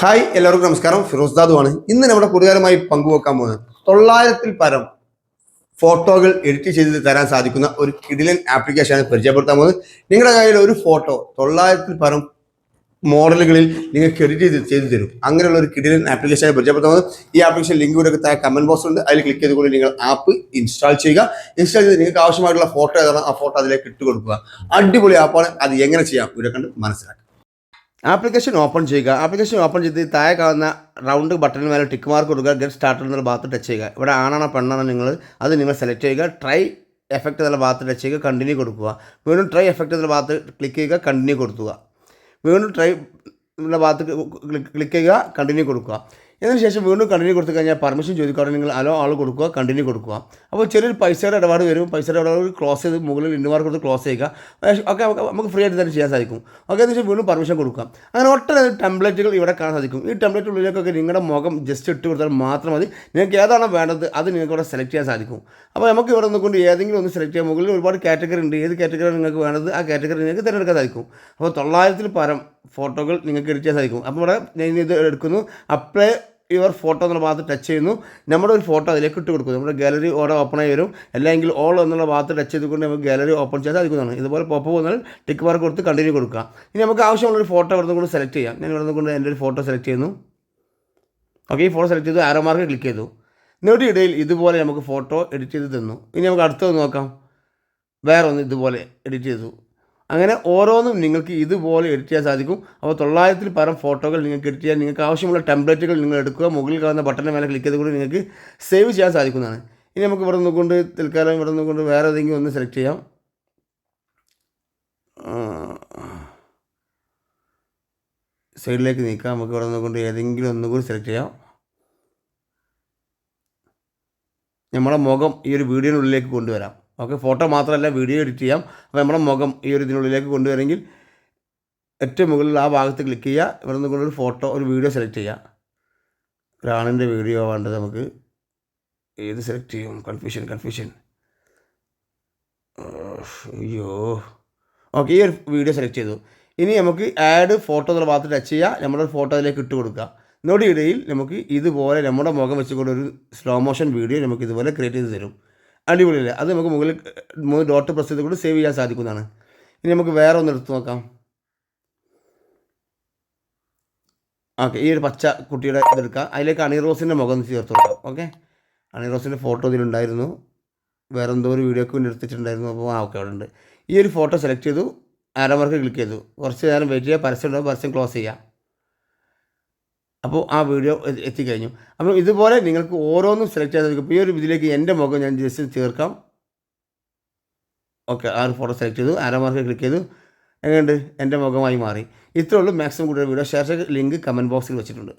Hi എല്ലാവർക്കും നമസ്കാരം. ഫിറോസ് ദാദുവാണ്. ഇന്ന് നമ്മുടെ കൂട്ടുകാരുമായി പങ്കുവെക്കാൻ പോകുന്നത് തൊള്ളായിരത്തിൽ പരം ഫോട്ടോകൾ എഡിറ്റ് ചെയ്ത് തരാൻ സാധിക്കുന്ന ഒരു കിടിലൻ ആപ്ലിക്കേഷനാണ് പരിചയപ്പെടുത്താൻ പോകുന്നത്. നിങ്ങളുടെ കയ്യിൽ ഒരു ഫോട്ടോ തൊള്ളായിരത്തിൽ പരം മോഡലുകളിൽ നിങ്ങൾക്ക് എഡിറ്റ് ചെയ്ത് ചെയ്തു തരും. അങ്ങനെയുള്ള ഒരു കിടിലൻ ആപ്ലിക്കേഷനെ പരിചയപ്പെടുത്താൻ പോകുന്നത്. ഈ ആപ്ലിക്കേഷൻ ലിങ്ക് ഇവിടെ താഴെ കമന്റ് ബോക്സ് ഉണ്ട്. അതിൽ ക്ലിക്ക് ചെയ്തുകൊണ്ട് നിങ്ങൾ ആപ്പ് ഇൻസ്റ്റാൾ ചെയ്യുക. ഇൻസ്റ്റാൾ ചെയ്ത് നിങ്ങൾക്ക് ആവശ്യമായിട്ടുള്ള ഫോട്ടോ ഏതാണ് ആ ഫോട്ടോ അതിലേക്ക് ഇട്ട് കൊടുക്കുക അടിപൊളി ആപ്പാണ് അത് എങ്ങനെ ചെയ്യാം? ഇവിടെ കണ്ട് മനസ്സിലാക്കുക ആപ്ലിക്കേഷൻ ഓപ്പൺ ചെയ്യുക. ആപ്ലിക്കേഷൻ ഓപ്പൺ ചെയ്ത് താഴെ കാണുന്ന റൗണ്ട് ബട്ടണിന് മേലെ ടിക്ക് മാർക്ക് കൊടുക്കുക ഗെറ്റ് സ്റ്റാർട്ടർ എന്നുള്ള ഭാഗത്ത് ടച്ച് ചെയ്യുക. ഇവിടെ ആണാണോ പെണ്ണാണോ നിങ്ങൾ അത് നിങ്ങൾ സെലക്ട് ചെയ്യുക. ട്രൈ എഫക്റ്റ് എന്നുള്ള ഭാഗത്ത് ടച്ച് ചെയ്യുക. കണ്ടിന്യൂ കൊടുക്കുക. വീണ്ടും ട്രൈ എഫക്റ്റ് എന്നുള്ള ഭാഗത്ത് ക്ലിക്ക് ചെയ്യുക. കണ്ടിന്യൂ കൊടുക്കുക. വീണ്ടും ട്രൈ എന്നുള്ള ഭാഗത്ത് ക്ലിക്ക് ചെയ്യുക. കണ്ടിന്യൂ കൊടുക്കുക. ശേഷം വീണ്ടും കണ്ടിന്യൂ കൊടുത്തു കഴിഞ്ഞാൽ പെർമിഷൻ ചോദിക്കാതെ നിങ്ങൾ അലോ ആൾ കൊടുക്കുക കണ്ടിന്യൂ കൊടുക്കുക. അപ്പോൾ ചെറിയൊരു പൈസയുടെ ഇടപാട് വരും. പൈസയുടെ ഇടപാട് ക്ലോസ് ചെയ്ത് മുകളിൽ ഇൻഡുമാർക്ക് കൊടുത്ത് ക്ലോസ് ചെയ്യുക. ഓക്കെ നമുക്ക് ഫ്രീ ആയിട്ട് തന്നെ ചെയ്യാൻ സാധിക്കും. ഓക്കെ എന്ന് വെച്ചാൽ വീണ്ടും പെർമിഷൻ കൊടുക്കുക. അങ്ങനെ ഒട്ടനവധി ടെംപ്ലേറ്റുകൾ ഇവിടെ കാണാൻ സാധിക്കും. ഈ ടെംപ്ലേറ്റ് ഉള്ളിലേക്കൊക്കെ നിങ്ങളുടെ മുഖം ജസ്റ്റ് ഇട്ട് കൊടുത്താൽ മാത്രം മതി. നിങ്ങൾക്ക് ഏതാണോ വേണ്ടത് അത് നിങ്ങൾക്ക് ഇവിടെ സെലക്ട് ചെയ്യാൻ സാധിക്കും. അപ്പോൾ നമുക്ക് ഇവിടെ നിന്നുകൊണ്ട് ഏതെങ്കിലും ഒന്ന് സെലക്ട് ചെയ്യാൻ മുകളിൽ ഒരുപാട് കാറ്റഗറി ഉണ്ട്. ഏത് കാറ്റഗറി നിങ്ങൾക്ക് വേണ്ടത്? ആ കാറ്റഗറി നിങ്ങൾക്ക് തിരഞ്ഞെടുക്കാൻ സാധിക്കും. അപ്പോൾ തൊള്ളായിരത്തിൽ പരം ഫോട്ടോകൾ നിങ്ങൾക്ക് എഡിറ്റ് ചെയ്യാൻ സാധിക്കും. അപ്പോൾ ഇവിടെ ഞാൻ ഇത് എടുക്കുന്നു. അപ്ലൈ യുവർ ഫോട്ടോ എന്നുള്ള ഭാഗത്ത് ടച്ച് ചെയ്യുന്നു. നമ്മുടെ ഒരു ഫോട്ടോ അതിലേക്ക് ഇട്ട് കൊടുക്കും നമ്മുടെ ഗാലറി ഓടെ ഓപ്പൺ ആയി വരും. അല്ലെങ്കിൽ ഓൾ എന്നുള്ള ഭാഗത്ത് ടച്ച് ചെയ്തുകൊണ്ട് നമുക്ക് ഗാലറി ഓപ്പൺ ചെയ്യാൻ സാധിക്കുന്നതാണ്. ഇതുപോലെ പോപ്പ് വന്നാൽ ടിക്ക് മാർക്ക് കൊടുത്ത് കണ്ടിന്യൂ കൊടുക്കുക. ഇനി നമുക്ക് ആവശ്യമുള്ള ഒരു ഫോട്ടോ ഇവിടെ കൊണ്ട് സെലക്ട് ചെയ്യാം. ഞാൻ ഇവിടെ കൊണ്ട് എന്റെ ഒരു ഫോട്ടോ സെലക്ട് ചെയ്യുന്നു. ഓക്കെ ഈ ഫോട്ടോ സെലക്ട് ചെയ്തു. ആരോ മാർക്ക് ക്ലിക്ക് ചെയ്തു. എന്നിട്ട് ഇടയിൽ ഇതുപോലെ നമുക്ക് ഫോട്ടോ എഡിറ്റ് ചെയ്ത് തന്നു. ഇനി നമുക്ക് അടുത്തത് നോക്കാം. വേറെ ഒന്ന് ഇതുപോലെ എഡിറ്റ് ചെയ്തു. അങ്ങനെ ഓരോന്നും നിങ്ങൾക്ക് ഇതുപോലെ എഡിറ്റ് ചെയ്യാൻ സാധിക്കും. അപ്പോൾ തൊള്ളായിരത്തിൽ പരം ഫോട്ടോകൾ നിങ്ങൾക്ക് എഡിറ്റ് ചെയ്യാൻ നിങ്ങൾക്ക് ആവശ്യമുള്ള ടെംപ്ലേറ്റുകൾ നിങ്ങൾ എടുക്കുക. മുകളിൽ കാണുന്ന ബട്ടന്റെ മേലെ ക്ലിക്ക് ചെയ്തുകൊണ്ട് നിങ്ങൾക്ക് സേവ് ചെയ്യാൻ സാധിക്കുന്നതാണ്. ഇനി നമുക്ക് ഇവിടെ നിന്നുകൊണ്ട് തൽക്കാലം ഇവിടെ നിന്നുകൊണ്ട് വേറെ ഏതെങ്കിലും ഒന്ന് സെലക്ട് ചെയ്യാം. സൈഡിലേക്ക് നീക്കാം. നമുക്ക് ഇവിടെ നിന്നുകൊണ്ട് ഏതെങ്കിലും ഒന്നും കൂടി സെലക്ട് ചെയ്യാം. നമ്മളെ മുഖം ഈ ഒരു വീഡിയോനുള്ളിലേക്ക് കൊണ്ടുവരാം. ഓക്കെ ഫോട്ടോ മാത്രമല്ല വീഡിയോ എഡിറ്റ് ചെയ്യാം. അപ്പോൾ നമ്മുടെ മുഖം ഈ ഒരു ഇതിനുള്ളിലേക്ക് കൊണ്ടുവരെങ്കിൽ ഏറ്റവും മുകളിൽ ആ ഭാഗത്ത് ക്ലിക്ക് ചെയ്യുക. ഇവിടെ നിന്ന് കൊണ്ടൊരു ഫോട്ടോ ഒരു വീഡിയോ സെലക്ട് ചെയ്യുക ഒരാണിന്റെ വീഡിയോ വേണ്ടത് നമുക്ക് ഏത് സെലക്ട് ചെയ്യും? കൺഫ്യൂഷൻ കൺഫ്യൂഷൻ അയ്യോ. ഓക്കെ ഈ ഒരു വീഡിയോ സെലക്ട് ചെയ്തു. ഇനി നമുക്ക് ആഡ് ഫോട്ടോ എന്നുള്ള ഭാഗത്ത് ടച്ച് ചെയ്യുക നമ്മുടെ ഫോട്ടോ അതിലേക്ക് ഇട്ട് കൊടുക്കുക. ഇതിനോട് ഇടയിൽ നമുക്ക് ഇതുപോലെ നമ്മുടെ മുഖം വെച്ചുകൊണ്ട് ഒരു സ്ലോ മോഷൻ വീഡിയോ നമുക്ക് ഇതുപോലെ ക്രിയേറ്റ് ചെയ്ത് തരും. അടിപൊളിയല്ലേ? അത് നമുക്ക് മുകളിൽ മൂന്ന് ഡോട്ട് പ്രസ് ചെയ്ത് കൂടി സേവ് ചെയ്യാൻ സാധിക്കുന്നതാണ്. ഇനി നമുക്ക് വേറെ ഒന്ന് എടുത്ത് നോക്കാം. ഓക്കെ ഈ ഒരു പച്ച കുട്ടിയുടെ ഇതെടുക്കാം അതിലേക്ക് അണിറോസിന്റെ മുഖം ചേർത്ത് കൊടുക്കാം. ഓക്കെ? അണിറോസിന്റെ ഫോട്ടോ ഇതിലുണ്ടായിരുന്നു വേറെ എന്തോ ഒരു വീഡിയോക്ക് വേണ്ടി എടുത്തിട്ടുണ്ടായിരുന്നു. അപ്പോൾ ആ ഓക്കെ അവിടെ ഉണ്ട്. ഈ ഒരു ഫോട്ടോ സെലക്ട് ചെയ്തു. ആരോ വർക്ക് ക്ലിക്ക് ചെയ്തു. കുറച്ച് നേരം വെയിറ്റ് ചെയ്യുക പരസ്യം ഉണ്ടാവും. പരസ്യം ക്ലോസ് ചെയ്യാം. അപ്പോൾ ആ വീഡിയോ എത്തിക്കഴിഞ്ഞു. അപ്പോൾ ഇതുപോലെ നിങ്ങൾക്ക് ഓരോന്നും സെലക്ട് ചെയ്ത് ഈ ഒരു ഇതിലേക്ക് എന്റെ മുഖം ഞാൻ ജസ്റ്റ് ചേർക്കാം. ഓക്കെ ആ ഒരു ഫോട്ടോ സെലക്ട് ചെയ്തു. ആരോ മാർക്ക് ക്ലിക്ക് ചെയ്തു. എങ്ങനെയുണ്ട്? എന്റെ മുഖമായി മാറി. ഇത്രയുള്ളൂ മാക്സിമം കൂടുതൽ വീഡിയോ ഷെയർ ലിങ്ക് കമന്റ് ബോക്സിൽ വെച്ചിട്ടുണ്ട്.